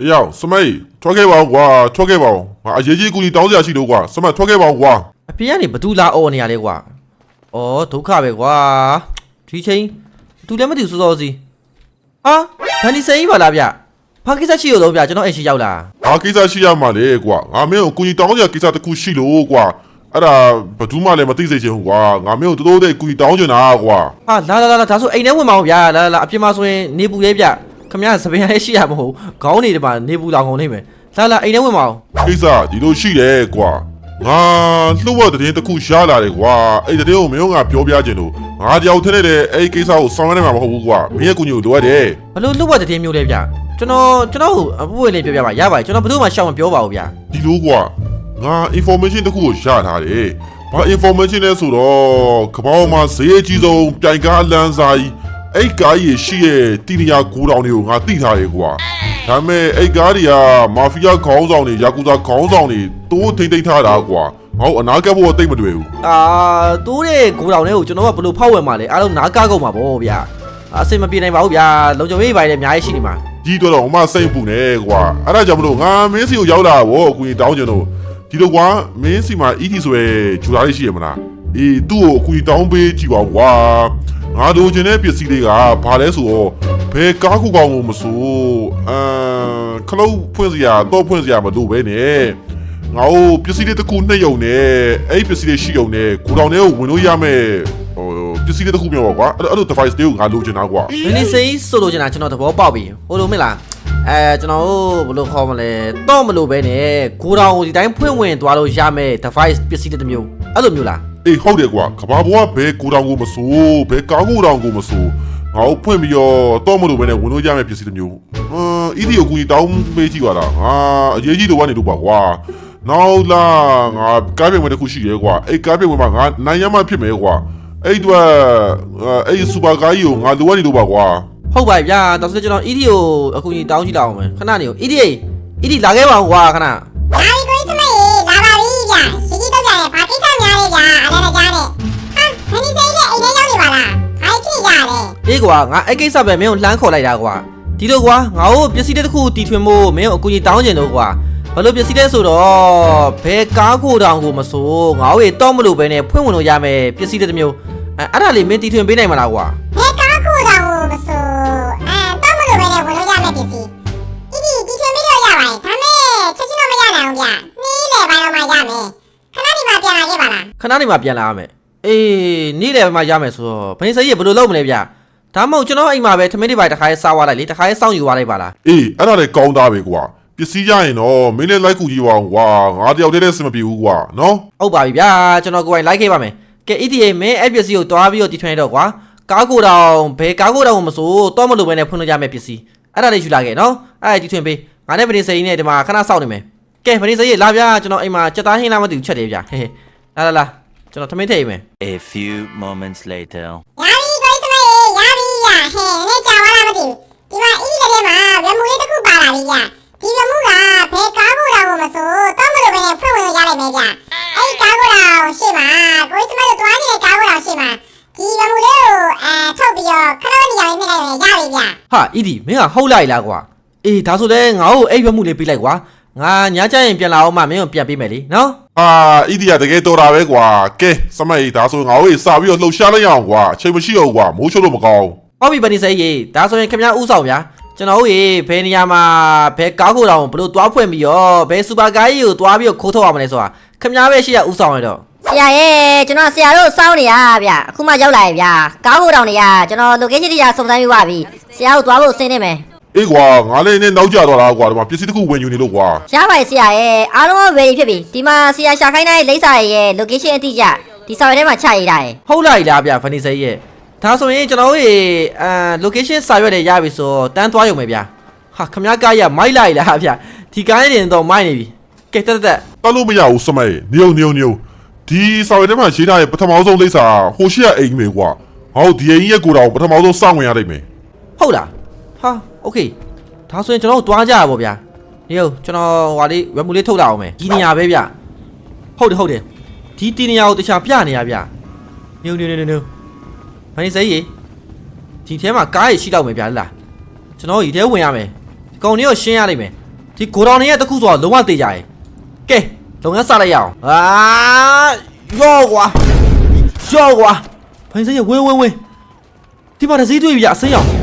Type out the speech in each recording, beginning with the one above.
အေးရောက်စမိတ်ထွက်ခဲ့ပါဦးကွာထွက်ခဲ့ပါဦးငါအရေးကြီးကူညီတောင်းစရာရှိလို့ကွာစမတ်ထွက်ခဲ့ပါဦးကွာအပြင်ကနေဘသူလာအော်နေရလဲကွာ။အော်ဒုက္ခပဲကွာ။ဒီချိန်သူလည်းမသိဘူးစောစောစီ။ဟာဗန်ဒီစိန်ကြီးပါလားဗျ။ဘာကိစ္စရှိရတော့ဗျကျွန်တော်အိမ်ရှိရောက်လာဘာကိစ္စရှိရမှာလဲကွာငါမင်းကိုကူညီတောင်းစရာကိစ္စတစ်ခုရှိလို့ကွာအဲ့ဒါဘယ်သူမှလည်းမသိစေချင်ဘူးကွာငါမင်းကိုတိုးတိုးတဲ့ကူညီတောင်းချင်တာကွာ။ဟာလာလာလာလာဒါဆိုအိမ်ထဲဝင်မအောင်ဗျာ။လာလာလာအပြင်မှာဆိုရင်နေပူလေးဗျ။ ခမရစပင်ရလေးရှိရမဟုတ်။ခေါင်းနေတယ်မှာနေပူလောင်ကုန်နေမယ်။လာလာအိမ်ထဲဝင်မအောင်ကိစ္စဒီလိုရှိတယ်ကွာငါလှုပ်ဝက်တဲ့တစ်ခုရှားလာတယ်ကွာအဲ့တဲ့ကိုမင်းကပြောပြချင်လို့ငါတယောက်ထင်းနေတဲ့အဲ့ကိစ္စကိုဆောင်ရွက်နေမှာမဟုတ်ဘူးကွာမင်းရဲ့ကူညီကိုလိုအပ်တယ်။ဘလို့လွတ်ဝတ်တဲ့တင်းမျိုးလဲဗျ။ကျွန်တော်ကျွန်တော်အပွင့်လေးပြောပြပါရပါတယ်ကျွန်တော်ဘယ်သူမှရှောင်မပြောပါဘူးဗျ။ဒီလိုကွာငါ information တစ်ခုကိုရထားတယ်။ဘာ information လဲဆိုတော့ကမ္ဘာပေါ်မှာဈေးအကြီးဆုံးပြိုင်ကားလမ်းစာကြီး အဲ့ကားကြီးရှိရဲ့တီနီယာကိုတောင်တွေကိုငါသိထားတယ်ကွာ။ဒါပေမဲ့အဲ့ကားတွေကမာဖီးယားခေါင်းဆောင်တွေယာကူဇာခေါင်းဆောင်တွေတိုးထိမ့်သိမ့်ထားတာကွာ။ငါ့အနာဂတ်ဘဝတိတ်မတွေ့ဘူးအာတိုးတဲ့ကိုတောင်လေးကိုကျွန်တော်ကဘယ်လိုဖောက်ဝင်มาလဲအားလုံးနားကားကုန်မှာပေါ့ဗျာအဆင်မပြေနိုင်ပါဘူးဗျာလုံခြုံရေးပိုင်းလည်းအများကြီးရှိနေမှာ။ကြီးတော့တော့အမစိတ်ပူနေကွာ။အဲ့ဒါကြောင့်မလို့ငါမင်းစီကိုရောက်လာတာဗောအကူကြီးတောင်းချင်လို့ဒီလိုကွာမင်းစီမှာ ET ဆိုရယ်ဂျူလာလေးရှိရမလား။အေးသူ့ကိုအကူကြီးတောင်းပေးကြည့်ပါကွာ။ ငါလိုချင်တဲ့ပစ္စည်းလေးကဘာလဲဆိုတော့ဘယ်ကားကူကောင်ကိုမဆိုအမ်ခလုတ်ဖွင့်စရာတော့ဖွင့်စရာမလိုပဲနဲ့ငါ့ကိုပစ္စည်းလေးတစ်ခုနှိပ်ယုံနဲ့အဲ့ဒီပစ္စည်းလေးရှိယုံနဲ့ကိုတောင်ထဲကိုဝင်လို့ရမယ်ဟိုပစ္စည်းလေးတစ်ခုမျိုးပါကွာအဲ့အဲ့လို device လေးကိုငါလိုချင်တာကွာဒီနေ့စိဆိုလိုချင်တာကျွန်တော်သဘောပေါက်ပြီဟိုလိုမင်းလားအဲကျွန်တော်တို့ဘယ်လိုခေါ်မလဲတော့မလို့ပဲနဲ့ကိုတောင်ကိုဒီတိုင်းဖွင့်ဝင်သွားလို့ရမယ် device ပစ္စည်းတစ်မျိုးအဲ့လိုမျိုးလား အေးဟုတ်တယ်ကွာကဘာဘောကဘဲကိုတောင်ကိုမစိုးဘဲကောင်းကိုတောင်ကိုမစိုးငါ့ကိုဖွင့်ပြီးတော့တော့မလို့ပဲနဲ့ဝင်လို့ရမယ့်ပစ္စည်းတစ်မျိုးအမ်အီဒီကိုကူကြီးတောင်းပေးကြည့်ပါလားငါအရေးကြီးတော့ကနေလို့ပါကွာနောက်လာငါကားပြင်ဝင်တစ်ခုရှိရဲကွာအဲ့ကားပြင်ဝင်မှာငါနိုင်ရမှဖြစ်မယ်ကွာအဲ့တော့အဲ့စူပါကားကြီးကိုငါလိုအပ်နေလို့ပါကွာဟုတ်ပါဗျာဒါဆိုကျွန်တော် ED ကိုအခုကြီးတောင်းကြည့်လောက်အောင်မယ်ခဏနေကို ED ED လာခဲ့ပါဦးကွာခဏ အေးကွာငါအဲ့ကိစ္စပဲမင်းကိုလှမ်းခေါ်လိုက်တာကွာဒီလိုကွာငါ့ကိုပစ္စည်းတစ်ခုတီထွင်ဖို့မင်းကိုအကူကြီးတောင်းကျင်လို့ကွာဘာလို့ပစ္စည်းလဲဆိုတော့ဘယ်ကားကိုတောင်ကိုမဆိုငါ့ကိုတော့မလို့ပဲနဲ့ဖွင့်ဝင်လို့ရမယ်ပစ္စည်းတစ်မျိုးအဲအဲ့ဒါလေးမင်းတီထွင်ပေးနိုင်မလားကွာဘယ်ကားကိုတော့မဆိုအဲတော့မလို့ပဲနဲ့ဝင်လို့ရမယ့်ပစ္စည်းဒီဒီဒီချင်ပြီးတော့ရပါတယ်ဒါမဲ့ချက်ချင်းတော့မရနိုင်ဘူးဗျာနီးလေပိုင်းတော့မှရမယ်ခဏဒီမှာပြန်လာခဲ့ပါလားခဏနေမှပြန်လာရမယ် အေးနေ့လည်းမှရမယ်ဆိုတော့ဘယ်စရိတ်ဘယ်လိုလုပ်မလဲဗျဒါမှမဟုတ်ကျွန်တော်အိမ်မှာပဲထမင်းတွေပိုင်းတစ်ခါရေးစားသွားလိုက်လေတစ်ခါရေးစောင့်ယူသွားလိုက်ပါလားအေးအဲ့ဒါလည်းကောင်းသားပဲကွာပစ္စည်းရရင်တော့မင်းလည်းလိုက်ကူကြည့်ပါအောင်ကွာငါတယောက်တည်းနဲ့စင်မပြေဘူးကွာနော်ဟုတ်ပါပြီဗျာကျွန်တော်ကိုယ်တိုင်လိုက်ခဲ့ပါမယ်ကဲ ETA မင်းအဲ့ပစ္စည်းကိုတွားပြီးတော့တီထွင်ရတော့ကွာကားကိုတောင်ဘယ်ကားကိုတောင်မဆိုတော့မလို့ပဲနဲ့ဖွင့်လို့ရမယ့်ပစ္စည်းအဲ့ဒါလေးယူလာခဲ့နော်အဲ့ဒါတီထွင်ပေးငါနဲ့ဗနေစိန်နဲ့ဒီမှာခဏစောင့်နေမယ်ကဲဗနေစိန်လာဗျာကျွန်တော်အိမ်မှာစက်သားဟင်းလားမသိဘူးချက်တယ်ဗျာဟဲဟဲလာလာလာ ကျွန်တော်ထမင်းထည့်မယ် A few moments later. ရပြီကိုကြီးစမေးရပြီဗျာဟဲ့နေကြာသွားလားမသိဘူးဒီမှာအီးတဲ့ထဲမှာရမူလေးတစ်ခုပါလာပြီဗျာဒီရမူကဘယ်ကားကိုတော့မဆိုတော့မလို့ပဲနဲ့ဖွင့်ဝင်လို့ရလိုက်မယ်ဗျာအဲ့ဒီကားကိုတော့ရှေ့မှာကိုကြီးစမေးတို့တွားနေတဲ့ကားကိုတော့ရှေ့မှာဒီရမူလေးကိုအဲထုတ်ပြီးတော့ခဏနေရာလေးနဲ့လိုက်ရပြီဗျာဟာအီဒီမင်းကဟုတ်လိုက်လားကွာအေးဒါဆိုလဲငါ့ကိုအိပ်ရွက်မှုလေးပေးလိုက်ကွာ ငါညချရင်ပြန်လာအောင်မှမင်းကိုပြန်ပေးမယ်လीနော်အာဣဒီယာတကယ်တော်တာပဲကွာကဲစမိုက်ဒါဆိုငါတို့စပြီးတော့လှုပ်ရှားလိုက်ရအောင်ကွာအချိန်မရှိတော့ဘူးကွာမိုးချိုးလို့မကောင်းဟုတ်ပြီဗနေစိန်ရေဒါဆိုရင်ခင်ဗျားဥဆောင်ဗျာကျွန်တော်တို့ရေဘယ်နေရာမှာဘယ်ကားကိုတောင်ဘလို့တွားဖွင့်ပြီးတော့ဘယ်စူပါကားကြီးကိုတွားပြီးတော့ခိုးထုတ်အောင်မလဲဆိုတာခင်ဗျားပဲရှိရဥဆောင်ရတော့ဆရာရဲ့ကျွန်တော်ဆရာတို့စောင်းနေရဗျအခုမှရောက်လာရဗျကားကိုတောင်နေရကျွန်တော် location တရားစုံစမ်းပြီးပါပြီဆရာတို့သွားဖို့ဆင်းနေမယ် အေးကွာငါလည်းနဲ့နောက်ကျတော့လားကွာဒီမှာပစ္စည်းတစ်ခုဝင်ယူနေလို့ကွာရပါတယ်ဆရာရဲ့အားလုံး ready ဖြစ်ပြီဒီမှာဆရာရှာခိုင်းတဲ့လိပ်စာရဲ့ location အတိအကျဒီစာရွက်ထဲမှာချရေးထားတယ်ဟုတ်လိုက်လားဗျဗနေစိန်ရေဒါဆိုရင်ကျွန်တော်တို့ရေအာ location စာရွက်တွေရပြီဆိုတန်းသွားရုံပဲဗျဟာခင်ဗျားကားရမိုက်လိုက်လားဗျဒီကားရည်တော့မိုက်နေပြီကဲတက်တက်တတ်လို့မရဘူးစမိုက်နေုံနေုံနေုံဒီစာရွက်ထဲမှာရေးထားတဲ့ပထမဆုံးလိပ်စာဟိုရှိရအိမ်မေကွာဟောဒီအိမ်ရဲ့ကိုတော်ပထမဆုံးစောင့်ဝင်ရလိမ့်မယ်ဟုတ်လားဟာ โอเคဒါဆိုရင်ကျွန်တော်တို့တွားကြရပါဗျာညို့ကျွန်တော်ဟွာလေးဝက်မူလေးထုတ်လာအောင်မယ်ဒီနေရာပဲဗျဟုတ်တယ်ဟုတ်တယ်ဒီတီနေရာကိုတခြားပြနေရဗျညို့ညို့ညို့ညို့မင်းစိရေဒီထဲမှာကားရရှိတော့မယ်ဗျာလားကျွန်တော်ဒီထဲဝင်ရမယ်ဒီကောင်လေးကိုရှင်းရလိမ့်မယ် ဒီကိုတော်နေရဲ့တစ်ခုဆိုတော့လုံးဝတေးကြရယ်ကဲလုံငန်းစလိုက်ရအောင်အာရော့ကွာရော့ကွာဖိုင်စရဲ့ဝင်းဝင်းဝင်းဒီမှာတစ်စည်းတွေ့ပြီဗျအစိမ်းအောင်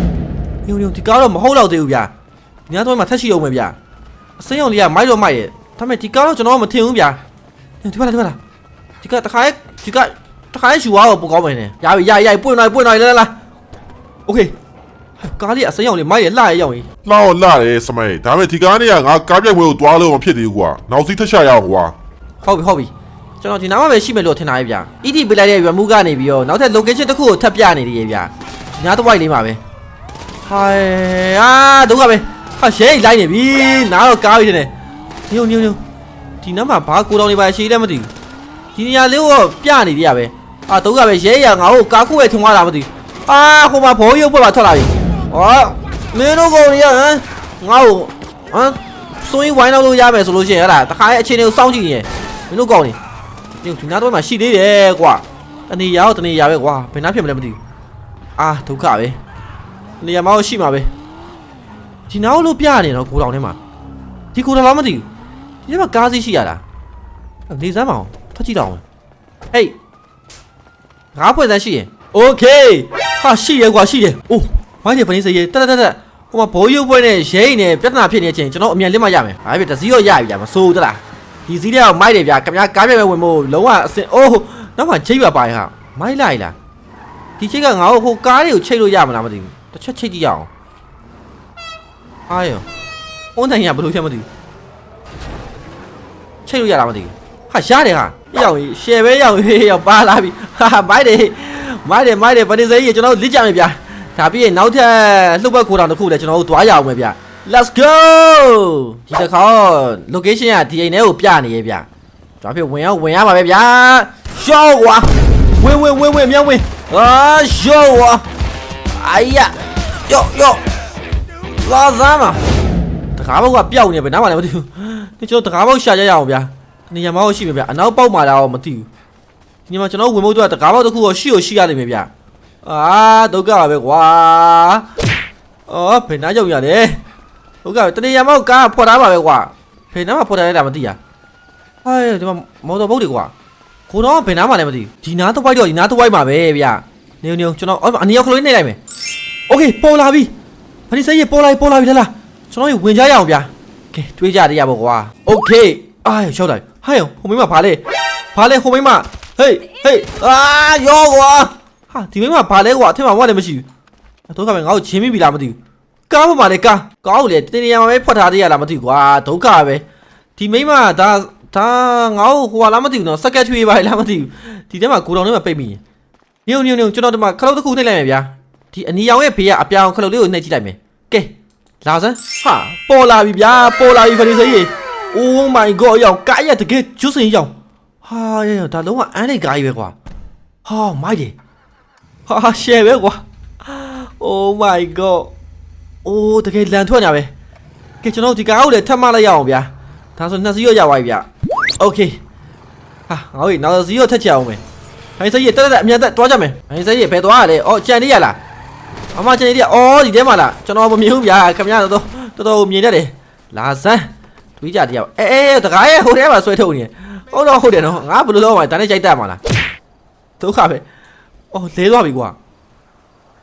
ညုံညုံဒီကားတော့မဟုတ်တော့သေးဘူးဗျာ။ညတော့မှထက်ရှိအောင်ပဲဗျာ။အစိမ်းရောင်လေးကမိုက်တော့မိုက်ရဲ့။ဒါပေမဲ့ဒီကားတော့ကျွန်တော်မထင်ဘူးဗျာ။ဒီပါလားဒီပါလား။ဒီကတခါရဲ့ဒီကတခါရဲ့ယူသွားတော့ပိုကောင်းမယ်နဲ့။ရပြီရရပွင့်လိုက်ပွင့်လိုက်လဲလား။ Okay ကားလေးအစိမ်းရောင်လေးမိုက်ရဲ့လှရဲ့ရောက်ရင်လှောက်လှတယ်စမိုက်ဒါပေမဲ့ဒီကားလေးကငါကားပြိုက်ဝဲကိုသွားလို့မဖြစ်သေးဘူးကွာနောက်စီးထက်ရှာရအောင်ကွာဟုတ်ပြီဟုတ်ပြီကျွန်တော်ဒီနားမှာပဲရှိမယ်လို့ထင်တာရဲ့ဗျာ ET ပေးလိုက်တဲ့ remove ကနေပြီးတော့နောက်ထပ် location တစ်ခုကိုထပ်ပြနေသေးရဲ့ဗျာညာတစ်ဝိုက်လေးမှာပဲ ဟိုင်အာဒုက္ခပဲဟာရှဲလိုက်နေပြီနားတော့ကားပြီတဲ့ညုံညုံညုံဒီနားမှာဘာကိုတောင်နေပါရှိလဲမသိဘူးဒီနေရာလေးကိုပြနေသေးရပဲအာဒုက္ခပဲရဲရငါ့ကိုကားခုရဲ့ထုံသွားတာမသိဘူးအာဟိုမှာဘောရုပ်ပွက်ပါထွက်လာပြီဟောမင်းတို့ကောင်ကြီးဟမ်ငါ့ကိုဟမ်စွင်းဝိုင်းတော့လို့ရမယ်ဆိုလို့ရှိရင်ဟဲ့လားတခါရဲ့အခြေအနေကိုစောင့်ကြည့်ရင်မင်းတို့ကောင်နေဒီဒီနားတော့မှရှိသေးတယ်ကွာတနေရတော့တနေရပဲကွာဘယ်နှဖြစ်မလဲမသိဘူးအာဒုက္ခပဲ နေရာမအောင်ရှိမှာပဲဒီနားလို့ပြနေတော့ကိုတောင်ထဲမှာဒီကိုတောင်လားမသိဘူးဒီထဲမှာကားစီးရှိရတာနေစမ်းမအောင်ထွက်ကြည့်တော့အောင်ဟေးငါးဖွဲ့စမ်းရှိရင်โอเคဟာရှိရကွာရှိတယ်အိုးမိုင်းနေဖနေစေးတက်တက်တက်ဟိုမှာဘိုးရုပ်ပွဲနဲ့ရဲအိမ်နဲ့ပြဿနာဖြစ်နေတဲ့အချိန်ကျွန်တော်အမြန်လစ်မှရမယ်ဟာပြတစည်းရောရပြီကြာမစိုးဘူးတလား ဒီစီးတဲ့ကမိုက်တယ်ဗျာခင်ဗျာကားပြပဲဝင်မို့လုံးဝအစင်အိုးနောက်မှချိတ်ပါပါဟာမိုက်လိုက်လားဒီချိတ်ကငါ့ကိုဟိုကားတွေကိုချိတ်လို့ရမလားမသိဘူး တစ်ချက်ချိတ်ကြည့်ရအောင်အားရောအွန်တိုင်ရဘယ်လိုချက်မသိဘူးချိတ်လို့ရလားမသိဘူးဟာရတယ်ဟာရောက်ရင်ရှယ်ပဲရောက်ဟေးရောက်ပါလာပြီဟာမိုက်တယ်မိုက်တယ်မိုက်တယ်ဗနေစိကြီးကျွန်တော်တို့လစ်ကြမယ်ဗျာဒါပြီးရင်နောက်ထပ်လှုပ်ဘက်ခိုးတောင်တစ်ခုလည်းကျွန်တော်တို့သွားရအောင်မယ်ဗျာ Let's go ဒီတစ်ခါ location ကဒီအိမ်ထဲကိုပြနေရဲ့ဗျာကျွန်တော်ဖြစ်ဝင်ရောက်ဝင်ရပါပဲဗျာရှော့ကွာဝင်ဝင်ဝင်ဝင်မြောင်းဝင်အာရှော့ကွာအိုင်ယာ ယော့ယော့လာစမ်းမတကားဘောက်ကပျောက်နေပဲနားမလည်းမသိဘူးဒီကျွန်တော်တကားဘောက်ရှာကြရအောင်ဗျာနေရာမဟုတ်ရှိမယ်ဗျာအနောက်ပေါက်မှာတော့မသိဘူးဒီမှာကျွန်တော်ဝင်ဖို့အတွက်တကားဘောက်တစ်ခုတော့ရှိရရှိရလိမ့်မယ်ဗျာအာဒုက္ခပါပဲကွာအော်ဘယ်နားရောက်ရလဲဟုတ်ကဲ့တနေရာမောက်ကားဖွက်ထားပါပဲကွာဖေနားမှာဖွက်ထားလိုက်တာမသိရဟိုင်းဒီမှာမော်တော်ဘုတ်တွေကွာခုတော့ဘယ်နားမှာလဲမသိဘူးဒီနားတစ်ဝိုက်တော့ဒီနားတစ်ဝိုက်မှာပဲဗျနေနေကျွန်တော်အော်အနီရောက်ခလို့နေလိုက်မယ် โอเคပေါ်လာပြီဖနီစိတ်ရပေါ်လာပြီပေါ်လာပြီလားလားကျွန်တော်ဝင်ကြရအောင်ဗျကဲတွေးကြရရပါကွာโอเคအာရောက်လာဟိုင်းဟိုမိမဘာလဲဘာလဲဟိုမိမဟေးဟေးအာယောကွာဟာဒီမိမဘာလဲကွာအထင်မှာဘာလည်းမရှိဘူးတော့ကပဲငါ့ကိုချင်းမိပြီလားမသိဘူး ကားပေါ်မှာလေကားကောင်းလေတင်နေရမှာပဲဖွက်ထားသေးရလားမသိဘူးကွာဒုက္ခပဲဒီမိမဒါဒါငါ့ကိုဟိုဟာလားမသိဘူးနော်စက်ကက်ထွေးပါလားမသိဘူးဒီထဲမှာကိုတောင်ထဲမှာပိတ်မိညုံညုံညုံကျွန်တော်ဒီမှာခလုတ်တစ်ခုနှိပ်လိုက်မယ်ဗျာ ဒီအနီရောင်ရဲ့ဘေးကအပြောင်ခလုတ်လေးကိုနှိပ်ကြည့်လိုက်မယ်ကဲလာစမ်းဟာပေါ်လာပြီဗျာပေါ်လာပြီဖရီစိကြီး Oh my god ရောက်ကားရတကယ်ကျွတ်စင်ရောက်ဟာဒါလုံးဝအန်လေးကားကြီးပဲကွာဟာမိုက်တယ်ဟာရှယ်ပဲကွာ Oh my god အိုးတကယ်လန်ထွက်နေပါပဲကဲကျွန်တော်ဒီကားကိုလည်းထပ်မလိုက်ရအောင်ဗျာဒါဆိုနှစ်စီးရရပါပြီဗျာ Okay ဟာငါ့ရဲ့နောက်စီးရထက်ချအောင်မယ်ဟိုင်းစိကြီးတက်တက်အမြန်တက်တွားကြမယ်ဟိုင်းစိကြီးဘယ်သွားရလဲအော်ကြံနေရလား အမကြံနေရအော်ဒီထဲမှာလားကျွန်တော်မမြင်ဘူးဗျာခင်ဗျားတော့တော်တော်မြင်တတ်တယ်လာစမ်းတွေးကြတရားအဲအဲတကားရဲ့ဟိုထဲမှာဆွဲထုတ်နေဟုတ်တော့ဟုတ်တယ်နော်ငါဘယ်လိုလုပ်မှာဒါနဲ့ကြိုက်တတ်မှာလားဒုက္ခပဲအော်လဲသွားပြီကွာ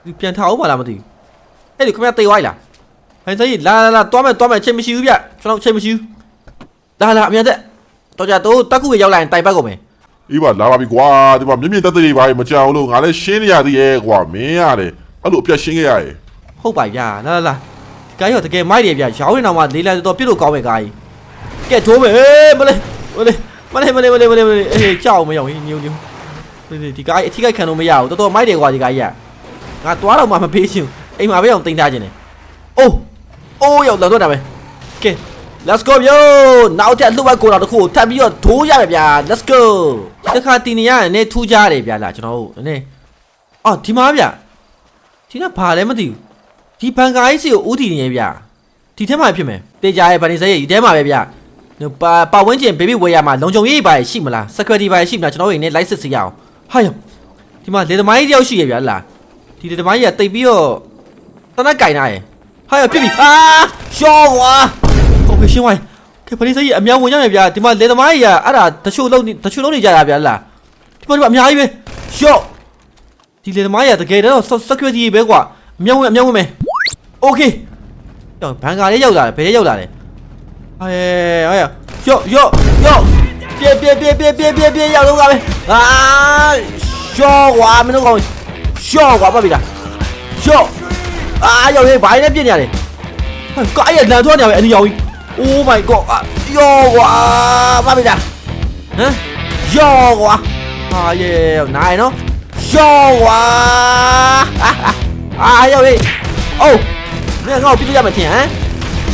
ဒီပြန်ထားအောင်မလားမသိဘူးအဲ့ဒီခင်ဗျာတေးဝိုင်းလားဟိုင်းစိတ်လာလာလာတွားမယ်တွားမယ်ချိန်မရှိဘူးဗျကျွန်တော်ချိန်မရှိဘူးလာလာအမြတ်သက်တော့ကြတော့တက်ကူရရောက်လာရင်တိုင်ပတ်ကုန်မယ်အေးပါလာပါပြီကွာဒီမှာမြင့်မြင့်တက်တက်တွေပါမကြောက်လို့ငါလည်းရှင်းနေရသေးရဲ့ကွာမင်းရတယ် အဲ့လိုအပြတ်ရှင်းခဲ့ရတယ်ဟုတ်ပါဗျာလာလာလာဒီကားရောတကယ်မိုက်တယ်ဗျရောင်းနေတော့မှလေးလာတော့ပြစ်လို့ကောင်းမယ်ကားကြီးကဲထိုးမယ်ဟေးမလေးမလေးမလေးမလေးမလေးမလေးမလေးအေးကြောက်မရောဟင်းညိုညိုဒီကားကြီးအထိခိုက်ခံလို့မရဘူးတော်တော်မိုက်တယ်ကွာဒီကားကြီးကငါတွားတော့မှမပေးချင်အိမ်မှာပဲအောင်တင်ထားခြင်းတယ်အိုးအိုးရောက်လာတော့တာပဲကဲ Let's go yo နောက်ထပ်လှုပ်ဝက်ကိုတော့တခုထပ်ပြီးတော့ဒိုးရမယ်ဗျာ Let's go ဒီတစ်ခါတင်နေရတယ်နည်းထူးကြရတယ်ဗျာလားကျွန်တော်တို့နည်းအော်ဒီမှာဗျာ ဒီကဘာလဲမသိဘူးဒီဘန်ကာကြီးစီကိုဥတီနေရဲ့ဗျာဒီထဲမှာဖြစ်မယ်တေချာရဲ့ဗန်နေစရဲ့ဒီထဲမှာပဲဗျာပါပါဝင်းကျင်ဘေဘီဝေးရမှာလုံခြုံရေးပါရှိမလား security ပါရှိမလားကျွန်တော်တို့နေ live စစ်စီရအောင်ဟာယောဒီမှာလေသမားကြီးတယောက်ရှိရဲ့ဗျာလားဒီလေသမားကြီးကတိတ်ပြီးတော့တနက်ကင်နာရဲ့ဟာယောပြစ်ပြီအာရှော့ကွာဟုတ်ကဲ့ရှင်းဝိုင်းကဲပရိစိတ်ကြီးအမြောင်ဝင်ကြမယ်ဗျာဒီမှာလေသမားကြီးကအဲ့ဒါတချို့လုံးတချို့လုံးနေကြတာဗျာလားဒီမှာဒီမှာအများကြီးပဲရှော့ ဒီလေသမားရတကယ်တော့ security ပဲကွာအမြောင်းဝင်အမြောင်းဝင်မယ် okay တောင်ဘန်ကာလေးရောက်လာတယ်ဘယ်ရောက်လာလဲဟဲ့ဟဲ့ယော့ယော့ယော့ပြေပြေပြေပြေပြေပြေပြေရောက်တော့ကပဲအာယော့ကွာမင်းတို့ကောင်ယော့ကွာပတ်ပြီလားယော့အာရောက်ရေးဘာနဲ့ပြစ်နေရလဲကားရလန်ထွက်နေရပဲအဒီရောက်ကြီး oh my god ယော့ကွာပတ်ပြီလားဟမ်ယော့ကွာဟာရဲ့နိုင်နော် ယောကွာအာယောဟေးအိုးမင်းငါ့ကိုပြစ်လို့ရမယ်ထင်ဟမ်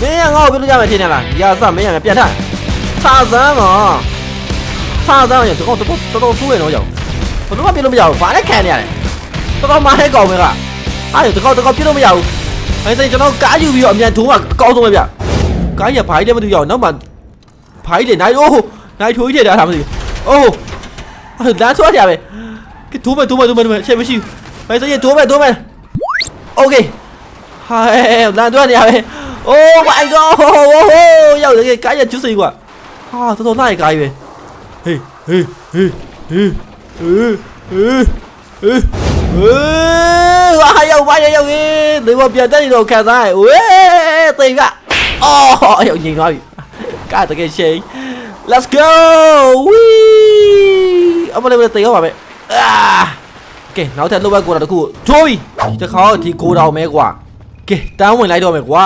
မင်းငါ့ကိုပြစ်လို့ရမယ်ထင်တယ်လားရာစမင်းရမယ်ပြန်ထထားစမ်းမထားစမ်းရတော့တော့တော်တော်ဆိုးရတော့ကြောင်ဘယ်တော့မှပြစ်လို့မရဘူးဘာလဲခံနေရတယ်တော်တော်မားတဲ့ကောင်ပဲကအားရတကောက်တကောက်ပြစ်လို့မရဘူးအဲဆိုကျွန်တော်ကားယူပြီးတော့အမြန်ထိုးမှာအကောင်းဆုံးပဲဗျကားကြီးကဘာကြီးလဲမသိဘူးနောက်မှဘာကြီးလဲနိုင်အိုးနိုင်ထိုးကြီးထည့်ထားတာမသိဘူးအိုးလမ်းဆွဲကြပဲ cái thú mày thú mày thú mày thú mày. Chạy với chị. Mày tự nhiên thú mày thú mày. Ok. Hai đang tôi nhà mày oh my god oh, nhau cái cái nhà chú gì quá. Ha, tôi thôi này cái về hì hì hì hì hì hì hì ai yêu bay yêu cái đừng mà biến tới đồ kẹt này. Ui tìm cả oh yêu nhìn nói. Cái tụi cái chơi let's go. Whee! ông lên đây tìm không bà mẹ? အာကဲနောက်ထပ်လောက်ဘက်ကိုတော့တခုထိုးပြီဒီတစ်ခါဒီကိုတောင်မဲကွာကဲတန်းဝင်လိုက်တော့မယ်ကွာ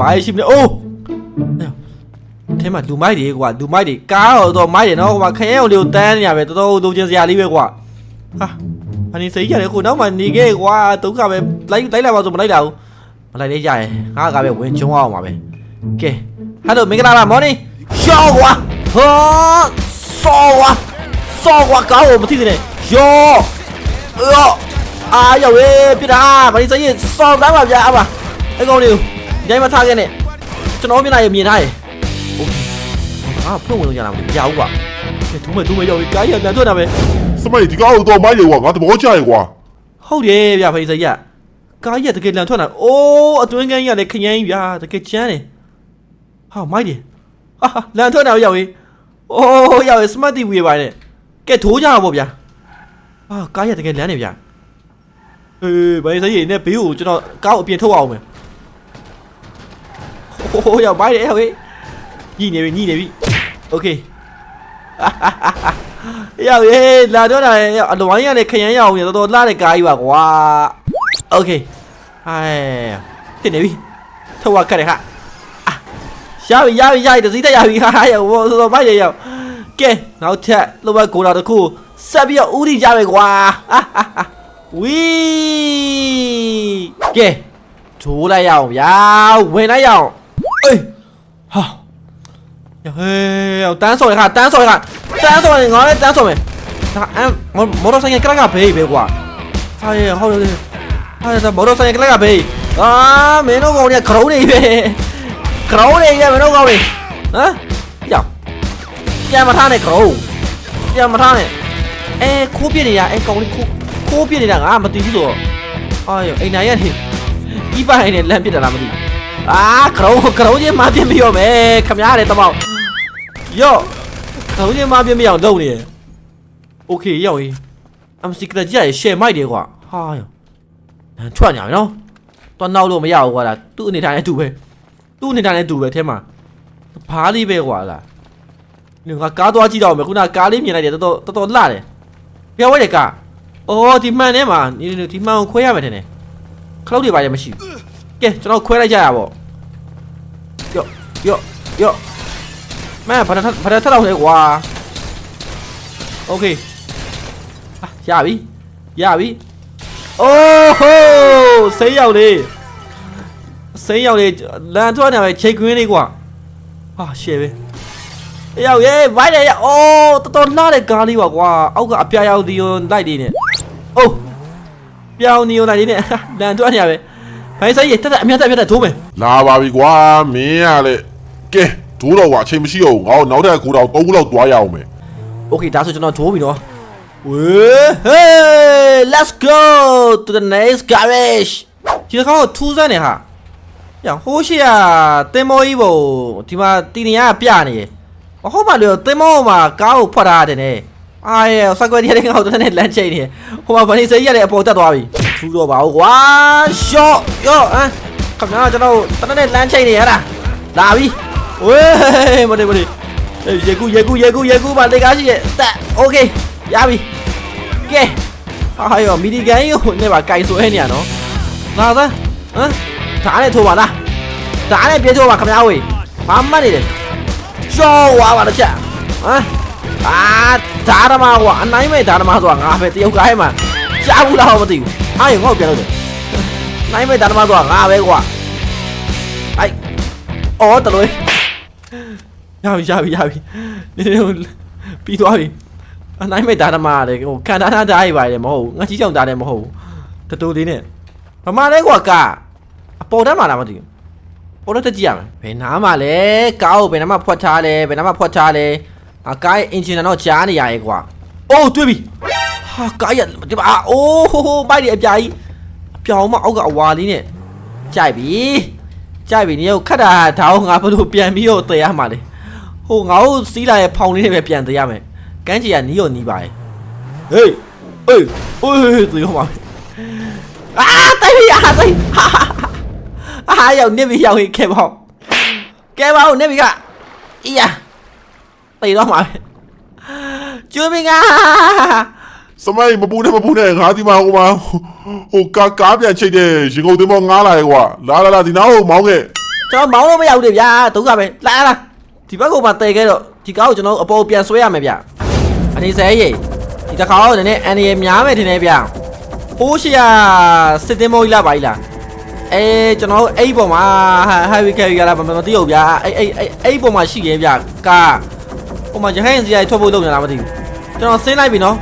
ဘာရှိမလဲအိုးထဲမှာလူမိုက်တွေကွာလူမိုက်တွေကားတော့မိုက်တယ်နော်ဟိုမှာခရဲုံလေးကိုတန်းနေရပဲတော်တော်လိုချင်စရာလေးပဲကွာဟာအနီစိတ်ရတယ်ကိုနောက်မှနေခဲ့ကွာဒုက္ခပဲလိုက်လိုက်လာပါဆိုမလိုက်လာဘူးမလိုက်လေးကြရင်ငါကပဲဝင်ကျုံအောင်ပါပဲကဲဟယ်လိုမင်္ဂလာပါမော်နီရှောကွာဟောဆောကွာဆောကွာကောင်းမသိသေးနဲ့ ယောယောအာရောက်ရေပြတာဘာလို့စိတ်ဆောတမ်းပါဗျာအမအဲ့ကောင်လေးကိုညိုင်းမထားခဲ့နဲ့ကျွန်တော်မျက်နှာရမြင်ထားရယ်โอเคအာဖွင့်ဝင်လို့ရတာမသိဘူးကွာကဲထုံးမဲ့ထုံးမဲ့ရောက်ရေကားရပြန်ထွက်တာပဲ စမိုက်ဒီကောက်တော့မိုက်လေကွာငါသဘောကျရေကွာ ဟုတ်တယ်ဗျာဖေးစိတ်ရကားကြီးကတကယ်လန်ထွက်တာအိုးအတွင်းကန်းကြီးကလည်းခရမ်းကြီးဗျာတကယ်ချမ်းတယ်ဟာမိုက်တယ်ဟာဟာလန်ထွက်တာရောက်ရေအိုးရောက်ရေ smart TV ပါနဲ့ကဲထိုးကြပါဗော ဗျာဟာကားကြီးကတကယ်လန်နေဗျာအေးဖေးစိတ်ရနဲ့ဘေးကိုကျွန်တော်ကားကိုအပြင်ထုတ်အောင်မယ်ဟိုးရောက်မိုက်တယ်ရောက်ရေညှိနေပြီညှိနေပြီโอเค ရောက်ရေလာတော့တာအလွမ်းရတဲ့ခရမ်းရအောင်ရတော်တော်လှတဲ့ကားကြီးပါကွာโอเคဟဲ့တင်နေပြီထုတ်ဝခက်တယ်ဟာအာရပြီရပြီရပြီတစည်းတက်ရပြီဟာရောက်ဘောတော်တော်မိုက်ရရောက်ကဲနောက်ထပ်လောဘကိုလာတစ်ခု ဆက်ပြီးတော့ဥတီကြပဲကွာအာဟာဟာဝီကဲထိုးလိုက်ရအောင်ဗျာဝင်လိုက်ရအောင်အေးဟာဟေးတန်းဆော်ရခါတန်းဆော်ရခါတန်းဆော်ရင်ငါလည်းတန်းဆော်မယ်ဒါအမ်မော်တော်ဆိုင်ကကလကဘေးပဲကွာဟာရဟုတ်တယ်ဟာဒါမော်တော်ဆိုင်ကလကဘေးအာမင်းတို့ကောင်တွေကခရုံးနေပဲခရုံးနေပဲမင်းတို့ကောင်တွေဟမ်ကြောက်ပြန်မထားနဲ့ခရုံးပြန်မထားနဲ့ အဲခိုးပြစ်နေရအဲကောင်လေးခိုးခိုးပြစ်နေတာငါမသိဘူးဆိုတော့အာရအိမ်နိုင်ရတယ်ဤပိုင်နဲ့လမ်းပြစ်တာလားမသိဘူးအာခရုံးခရုံးချင်းမပြစ်မရောမယ်ခမားတယ်တမောက် ယောခေါင်းချင်းမပြင်းမရအောင်လုပ်နေရယ်โอเคရောက်ရင်အမ်စီကလက်ကြီးရရှယ်မိုက်တယ်ကွာဟာယောဟန်ထွက်နေရမယ်နော်တော့နောက်လို့မရဘူးကွာလားသူ့အနေထားနဲ့တူပဲသူ့အနေထားနဲ့တူပဲအဲမှာဘားလေးပဲကွာလားငါကားသွားကြည့်တော့မယ်ခုနကားလေးမြင်လိုက်တယ်တော်တော်တော်တော်လှတယ် ပြောဝဲတယ်ကားအော်ဒီမှန်ထဲမှာဒီဒီမှန်ကိုခွဲရမယ်ထင်တယ်ခလုတ်တွေပါရမရှိဘူးကဲကျွန်တော်ခွဲလိုက်ကြရပါယောယောယော แม่พันธะพันธะเราเลยกว่าโอเคอ่ะရပြီရပြီအိုးဟိုးစိမ်းရောက်လေစိမ်းရောက်လေလန်ထွက်နေပဲချိန်ခွင်းလေးกว่าဟာရှယ်ပဲ ရောက်ရေးဘိုင်းတယ်ရအိုးတော်တော်လှတဲ့ကားလေးပါကွာအောက်ကအပြာရောက်ဒီရောလိုက်နေနေအိုးပြောင်းနေရောလိုက်နေနေလန်ထွက်နေရပဲဘိုင်းဆိုင်ရတက်တက်အမြတ်တက်အမြတ်တက်ထိုးမယ် လာပါပြီကွာမင်းရလေကဲဒိုးတော့ကွာအချိန်မရှိတော့ဘူးငါတို့နောက်ထပ်ကိုတော့၃ခုလောက်သွားရအောင်မယ် โอเคဒါဆိုကျွန်တော်ထိုးပြီနော်ဝေး hey let's go to the next garage ဒီကောင်ထူးစမ်းနေဟာ ညဟိုးရှိရတင်မောကြီးဘုံဒီမှာတီနေရပြနေရ ဟုတ်ပါလေတင်မောမှာကားကိုဖွက်ထားတယ်နဲ့အာရစကွက်တီးတဲ့ငါ့ကိုတနေ့လမ်းချိန်နေဟိုမှာဗနီစေးရတဲ့အပေါ်တက်သွားပြီထူတော့ပါဦးကွာရှော့ယောဟမ်ခမကျွန်တော်တနေ့လမ်းချိန်နေရလားလာပြီဝေးမနေမနေရေကူရေကူရေကူရေကူပါတေကားရှိရဲ့တက်โอเคရပြီကဲဟာယောမီဒီဂန်ကြီးကိုနဲ့ပါကြိုက်ဆွဲနေရနော်လာသားဟမ်ဓာတ်နဲ့ထိုးပါလားဓာတ်နဲ့ပြေးထိုးပါခမဝေးဘာမှတ်နေတယ် ရှော့ဝါပါတော့ချက်ဟမ်အာဓာတ်ဓမ္မကွာအနိုင်မဲ့ဓာတ်ဓမ္မဆိုတာငါပဲတယောက်ကားမှာကြားဘူးလားမသိဘူးအားရငေါ့ပြန်လို့တယ်နိုင်မဲ့ဓာတ်ဓမ္မဆိုတာငါပဲကွာအိုက်အော်တလွေရပြီရပြီရပြီနေနေပြီးသွားပြီအနိုင်မဲ့ဓာတ်ဓမ္မရတယ်ဟိုခံထားထားဓာတ်ရပါတယ်မဟုတ်ဘူးငါကြီးကြောင်ဓာတ်လည်းမဟုတ်ဘူးတတူလေးနဲ့ဗမာလဲကွာကအပေါ်တန်းမှာလားမသိဘူး ပေါ်တော့တက်ကြည့်ရမယ်ဘယ်နားမှာလဲကားကိုဘယ်နားမှာဖွက်ထားလဲဘယ်နားမှာဖွက်ထားလဲအာကားရဲ့အင်ဂျင်တော့ကြားနေရရဲ့ကွာအိုးတွေ့ပြီဟာကားရဒီမှာအိုးဟိုဟိုပိုက်ဒီအပြာကြီးအပြောင်မအောက်ကအဝါလေးနဲ့ကြိုက်ပြီကြိုက်ပြီနေကိုခတ်တာဒါကိုငါဘယ်လိုပြန်ပြီးတော့တည်ရမှာလဲဟိုငါ့ကိုစီးလာရဲ့ဖောင်လေးနဲ့ပဲပြန်တည်ရမယ်ကန်းကြီးကနီးရောနီးပါရဲ့ဟေးအေးအိုးတည်ရမှာအာတိုင်ရတိုင်ဟာ အာရောက်နေပြီရောက်ခဲ့ပေါ့ကဲပါဦးနေပြီကအေးရတေတော့မှာကျွေးမင်းကစမိုင်းမပူနဲ့မပူနဲ့ငါဒီမှာဟိုမှာဟိုကာကားပြန်ချိတ်တဲ့ရေကုန်သင်းမောငားလာရဲ့ကွာလာလာလာဒီနားကိုမောင်းခဲ့ကျွန်တော်မောင်းလို့မရဘူးလေဗျာဒုက္ခပဲလာလာဒီဘက်ကမှတေခဲ့တော့ဒီကားကိုကျွန်တော်အပေါ်ပြန်ဆွဲရမယ်ဗျအနေစဲရေဒီတစ်ခါတော့နည်းနည်းအန်ရများမယ်ထင်တယ်ဗျဟိုးရှိရစစ်တင်မောကြီးလာပါ E လား အဲကျွန်တော်အဲ့ပေါ်မှာဟိုင်ဝီကယ်ရီလာမမသိဘူးဗျာအဲ့အဲ့အဲ့အဲ့ပေါ်မှာရှိရင်ဗျကားဟိုမှာရဟန်းစီရိုက်ထွက်ဖို့လုပ်နေတာမသိဘူးကျွန်တော်ဆင်းလိုက်ပြီနော်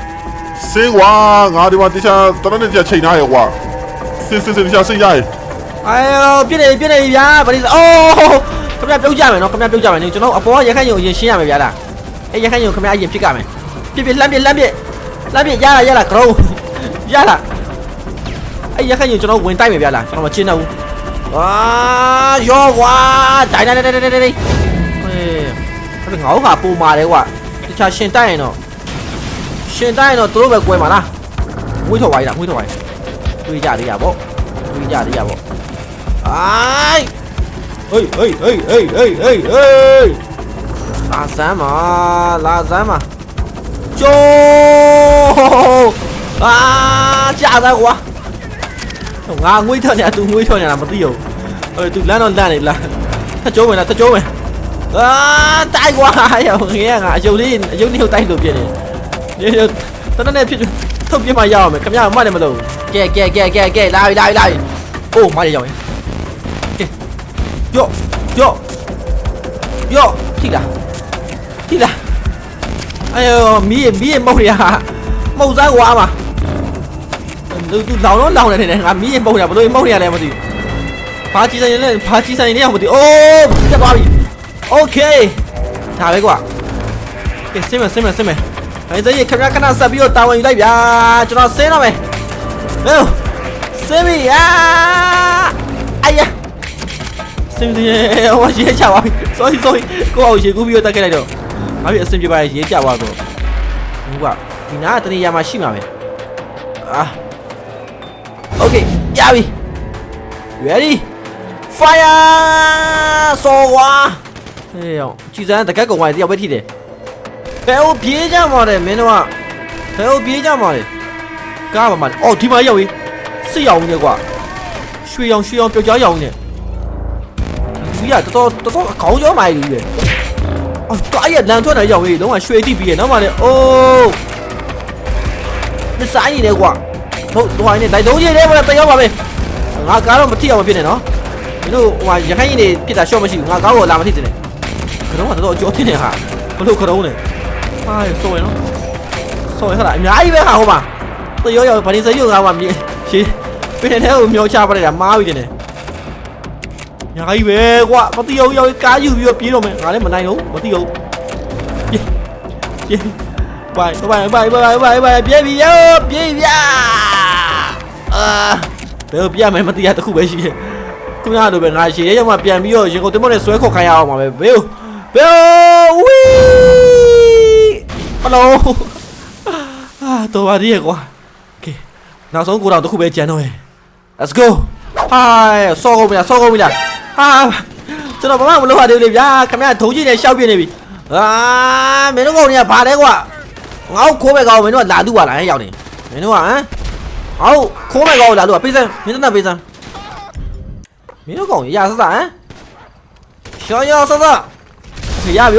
စင်းကွာငါဒီမှာတခြားတရနဲ့တခြားချိန်ထားရဲ့ကွာစင်းစင်းစင်းတခြားစိတ်ရရဲ့အဲပြစ်နေပြစ်နေပြီဗျာဗလီအိုးခမရပြုတ်ကြမယ်နော်ခမရပြုတ်ကြမယ်နေကျွန်တော်အပေါ်ရခိုင်ရုံအရင်ရှင်းရမယ်ဗျာလားအဲရခိုင်ရုံခမရအရင်ပြစ်ကြမယ်ပြစ်ပြစ်လှမ်းပြစ်လှမ်းပြစ်လှမ်းပြစ်ရလာရလာကရုံးရလာ အဲရခိုင်ရုံကျွန်တော်ဝင်တိုက်မယ်ဗျာလားကျွန်တော်မချင်းတော့ဘူးအာရောကွာဒိုင်ဒိုင်ဒိုင်ဒိုင်ဒိုင်ဒိုင်ဟေးအဲ့ငါ့ဟာပူမာတယ်ကွာတခြားရှင်တိုက်ရင်တော့ရှင်တိုက်ရင်တော့သူတို့ပဲကွယ်မှာလားငွေထော်ပါ E လားငွေထော်ပါ E တွေးကြသေးရပေါ့တွေးကြသေးရပေါ့ ai ơi ơi ơi ơi ơi ơi ơi la dám mà la dám mà chô à chả ra quá ngà nguy thôi nhà tôi nguy thôi nhà làm một tiêu ơi tôi lan non lan này là ta chố mày là ta chố mày à tay quá hiểu nghe ngà dâu đi dâu đi tay được vậy này tao nói này thông biết mà giàu mày cầm nhau mà này mà đâu kè kè kè kè kè lại lại lại ô mà này giàu mày 哟哟哟，踢了，踢了！哎呦，米也米也冇呀，冇晒话嘛。 သူသူလောင်တော့လောင်နေတယ်ငါမီးရင်ပုတ်နေတာဘလို့ရင်ပုတ်နေရလဲမသိဘူးဘာကြီးဆိုင်လဲဘာကြီးဆိုင်နေရမသိအိုးပြတ်သွားပြီโอเคဒါပဲကွာကဲစင်းမစင်းမစင်းမအဲဒါကြီးခဏခဏဆက်ပြီးတော့တာဝန်ယူလိုက်ဗျာကျွန်တော်စင်းတော့မယ်ဟဲ့စင်းပြီအာအိုင်ယာစင်းပြီဟောရေးချပါပြီ sorry sorry ကိုအောင်ရေကူးပြီးတော့တက်ခဲ့လိုက်တော့ငါပြအစင်ပြပါရေးချပါတော့ဟုတ်ကဒီနားတနေရာမှာရှိမှာပဲအာ okay ရပြီ ready fire ဆောကွာဟေးအောင်ကြည်စမ်းတကက်ကောင်ဝိုင်းတယောက်ပဲထိတယ်ဘယ်ဟိုပြေးကြမှာလဲမင်းတို့ကဘယ်ဟိုပြေးကြမှာလဲကားပါမှာအော်ဒီမှာရောက်ပြီစစ်ရောင်နေကွာရွှေရောင်ရွှေရောင်ပျောက်ကြားရောင်နေကြီးကတော်တော်တော်တော်ခေါင်းကျော်မိုင်ကြီးပဲအော်ကားရလန် ထွက်နေရောက်ပြီလုံးဝရွှေတိပြီးရနောက်မှလည်းအိုးမဆိုင်နေတယ်ကွာဟုတ်တော့နေတိုက်လုံးကြီးတယ်မလားတယောက်ပါပဲငါကားတော့မထိအောင်မဖြစ်နဲ့နော်မင်းတို့ဟိုဟာရခိုင်ကြီးနေဖြစ်တာရှော့မရှိဘူးငါကားကိုလာမထိစနဲ့ခရုံးကတော့အကျော်ထင်းနေဟာဘလို့ခရုံးနေဟာဆိုရင်နော်ဆိုရင်ဟာအများကြီးပဲဟာဟိုမှာတယောက်ယောက်ဗနေစရုံငါမှမြေရှင်းပြင်းတဲ့ဟိုမျောချပလိုက်တာမားပြီတင်နေညာကြီးပဲကွာမတိအောင်ရောက်ကားယူပြီးတော့ပြေးတော့မယ်ငါလည်းမနိုင်ဘူးမတိအောင်ပြေးပြေးဘိုင်ဘိုင်ဘိုင်ဘိုင်ဘိုင်ဘိုင်ပြေးပြီရောပြေးပြ အာဘယ်လိုပြမယ်မတိရတခုပဲရှိရဲ့ ခုနကလိုပဲငါရှည်ရဲရောက်မှပြန်ပြီးတော့ရင်ကုန်တင်မနဲ့ဆွဲခေါ်ခိုင်းရအောင်ပါပဲဘေးဘေးဝီဟယ်လိုအာတော့ပါဒီကွာโอเคနောက်ဆုံးကိုတော့တစ်ခုပဲကြံတော့ရယ် let's go ဟာဆော့ကုန်ပြီလားဆော့ကုန်ပြီလားဟာကျွန်တော်ဘာမှမလုပ်ရသေးဘူးလေဗျာခင်ဗျာထုံးကြီးနဲ့ရှောက်ပြနေပြီအာမင်းတို့ကောင်တွေကဘာလဲကွာငါ့ကိုခိုးမဲ့ကောင်မင်းတို့ကလာတူပါလားဟဲ့ရောက်နေမင်းတို့ကဟမ် ။အောက်ခိုးလိုက်ကောင်းလာလို့ပေးစမ်းမင်းတက်ပေးစမ်း။မင်းတို့ကောင်ရရဆဆဟမ်။ရောရောဆဆ။ရပြီ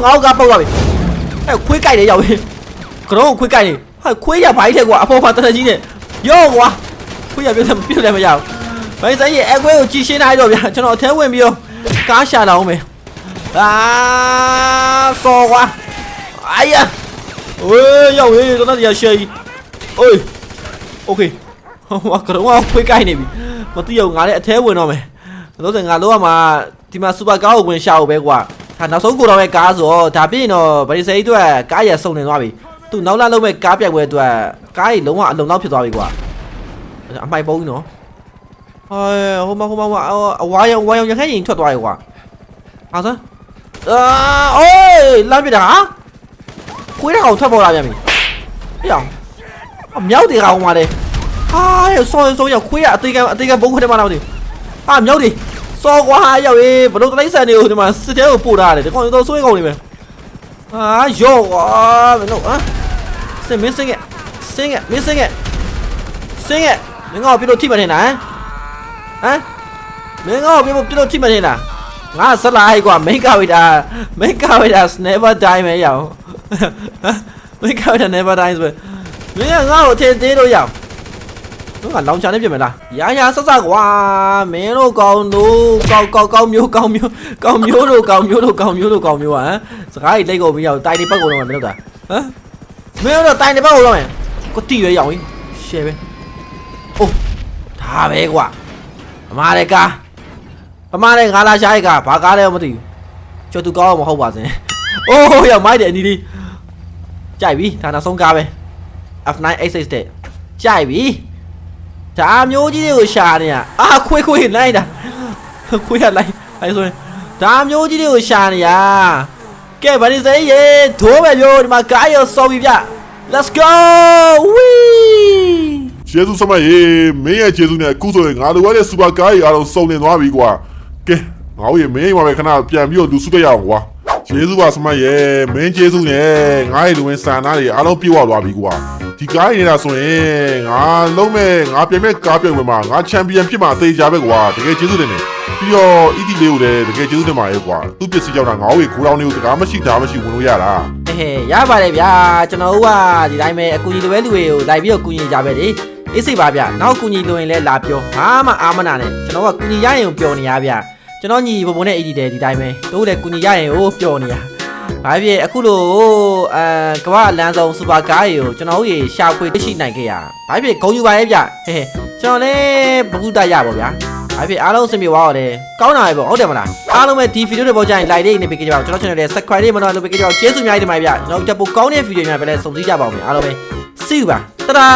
။ငေါ့ကပုတ်သွားပြီ။အဲခွေးကြိုက်တယ်ရောက်ပြီ။ကတော့ခွေးကြိုက်နေ။ဟာခွေးရဘိုင်းတဲ့ကွာအဖေါ်ပါတတကြီးနဲ့။ရောကွာ။ခွေးရပြတ်တယ်ပြတ်လည်းမရဘူး။ဘိုင်းဆိုင်ရဲ့အခွေးကိုကြည်ရှင်းလိုက်တော့ဗျာကျွန်တော်အထဲဝင်ပြီးတော့ကားရှာလာအောင်မယ်။အာဆော်ကွာ။အိုင်ယာ။ဝေးရောက်ရေးတော့တရားရှိ။အိုး โอเคဟိုကရုံးကခွေးကြိုက်နေပြီမသိအောင်ငါလည်းအထဲဝင်တော့မယ်တော့ဆိုငါလောကမှာဒီမှာစူပါကားကိုဝင်ရှာဖို့ပဲကွာဟာနောက်ဆုံးကိုတော့ပဲကားဆိုတော့ဒါပြရင်တော့ဗရီစိတ်အတွက်ကားရစုံနေသွားပြီသူနောက်လာလုံးမဲ့ကားပြိုက်ပွဲအတွက်ကားကြီးလုံးဝအလုံလောက်ဖြစ်သွားပြီကွာအမိုက်ပုံးနော်ဟဲ့ဟိုမဟိုမဟိုအဝါရောင်ဝါရောင်ရခိုင်ရင်ထွက်သွားပြီကွာဟာစမ်းအာအိုးလမ်းပြတာဟာခွေးတဲ့ကောင်ထွက်ပေါ်လာပြန်ပြီဟေ့အောင် အမြောက်တွေကောင်ပါလေဟာဆောင်းဆောင်းရောက်ခွေးရအသေးကအသေးကဘုံခွဲတယ်မလားမသိဘူးဟာမြောက်တွေစောကွာရောက်ရေးဘလို့တလိုက်ဆန်တွေကိုဒီမှာစစ်တဲကိုပို့ထားတယ်ဒီကောင်တော့ဆွေးကောင်နေမယ်ဟာယောကွာမင်းတို့ဟမ်စင်မင်းစင်ကစင်ကမင်းစင်ကစင်ကမင်းကပြလို့ထိမနေလားဟမ်မင်းကပြလို့ပြလို့ထိမနေလားငါဆက်လိုက်ကွာမိန်ကဝိတာမိန်ကဝိတာ never die မဲရအောင်မိန်ကဝိတာ never die ဆို မင်းကငါ့ကိုထည့်သေးလို့ရအောင်တို့ကလောင်ချာနေပြင်မလားရာရာဆက်ဆက်ကွာမင်းတို့ကောင်တို့ကောက်ကောက်ကောက်မျိုးကောက်မျိုးကောက်မျိုးတို့ကောက်မျိုးတို့ကောက်မျိုးတို့ကောက်မျိုးဟမ်စကားကြီးလိုက်ကုန်မရဘူးတိုင်နေပတ်ကုန်တော့မလုပ်တာဟမ်မင်းတို့တိုင်နေပတ်ကုန်တော့မယ်ကိုတီရွေးရောင်ရှယ်ပဲအိုးဒါပဲကွာအမားတဲ့ကားအမားတဲ့ငါလာရှားရဲ့ကားဘာကားလဲမသိဘူးကျော်သူကောင်းမဟုတ်ပါစင်အိုးရောက်မိုက်တယ်အနီးလေးကြိုက်ပြီဒါနောက်ဆုံးကားပဲ F9 X6 တဲ့ကြိုက်ပြီဒါမျိုးကြီးတွေကိုရှာနေရအာခွေးခွေးလိုက်တာခွေးရလိုက်အဲဆိုရင်ဒါမျိုးကြီးတွေကိုရှာနေရကဲဗန်ဒီစိရေဒိုးပဲပြောဒီမှာကားရောစော်ပြီဗျ Let's go wee ကျေးဇူးဆက်မရေမင်းရဲ့ကျေးဇူးနဲ့အခုဆိုရင်ငါလိုရတဲ့စူပါကားကြီးအားလုံးစုံလင်သွားပြီကွာကဲငါတို့ရေမင်းမှာပဲခဏပြန်ပြီးတော့လူစုတက်ရအောင်ကွာ ကျေးဇူးပါဆမရေမင်းကျေးဇူးနဲ့ငါရဲ့လူဝင်ဆန္ဒတွေအားလုံးပြည့်ဝသွားပြီကွာဒီကားရနေတာဆိုရင်ငါလုံးမဲ့ငါပြင်မဲ့ကားပြိုင်ပွဲမှာငါချန်ပီယံဖြစ်မှာအသေးချာပဲကွာတကယ်ကျေးဇူးတင်တယ်ပြီးတော့ ED လေးကိုလည်းတကယ်ကျေးဇူးတင်ပါရဲ့ကွာသူ့ပစ္စည်းကြောင့်ငါ့ရဲ့ခိုးတောင်းလေးကိုတကားမရှိတာမရှိဝင်လို့ရတာဟဲ့ရပါတယ်ဗျာကျွန်တော်တို့ကဒီတိုင်းပဲအကူကြီးလိုပဲလူတွေကိုလိုက်ပြီးတော့ကူညီကြပဲလေအေးစိတ်ပါဗျာနောက်ကူညီလိုရင်လည်းလာပြောဘာမှအာမနာနဲ့ကျွန်တော်ကကူညီရရင်ပျော်နေရဗျာ ကျွန်တော်ညီဘုံဘုံနဲ့အီဒီတယ်ဒီတိုင်းပဲတို့လည်းကူညီရရင်ဟိုပျော်နေရဘာဖြစ်အခုလိုအဲကမ္ဘာလမ်းဆောင်စူပါကားကြီးကိုကျွန်တော်တို့ရေရှာဖွေသိရှိနိုင်ခဲ့ရဘာဖြစ်ဂုံယူပါရဲ့ဗျဟဲ့ကျွန်တော်လည်းဘကုတရပါဗျာဘာဖြစ်အားလုံးအဆင်ပြေသွားတော့တယ်ကောင်းတာပဲပေါ့ဟုတ်တယ်မလားအားလုံးပဲဒီဗီဒီယိုတွေပေါ်ကြရင် like လေးနေပေးကြပါဦးကျွန်တော် channel လေး subscribe လေးမလုပ်လို့ပေးကြပါဦးကျေးဇူးအများကြီးတင်ပါတယ်ဗျကျွန်တော်တက်ဖို့ကောင်းတဲ့ဗီဒီယိုများပဲလဲစုံစည်းကြပါဦးမယ်အားလုံးပဲ see you ပါတဒါ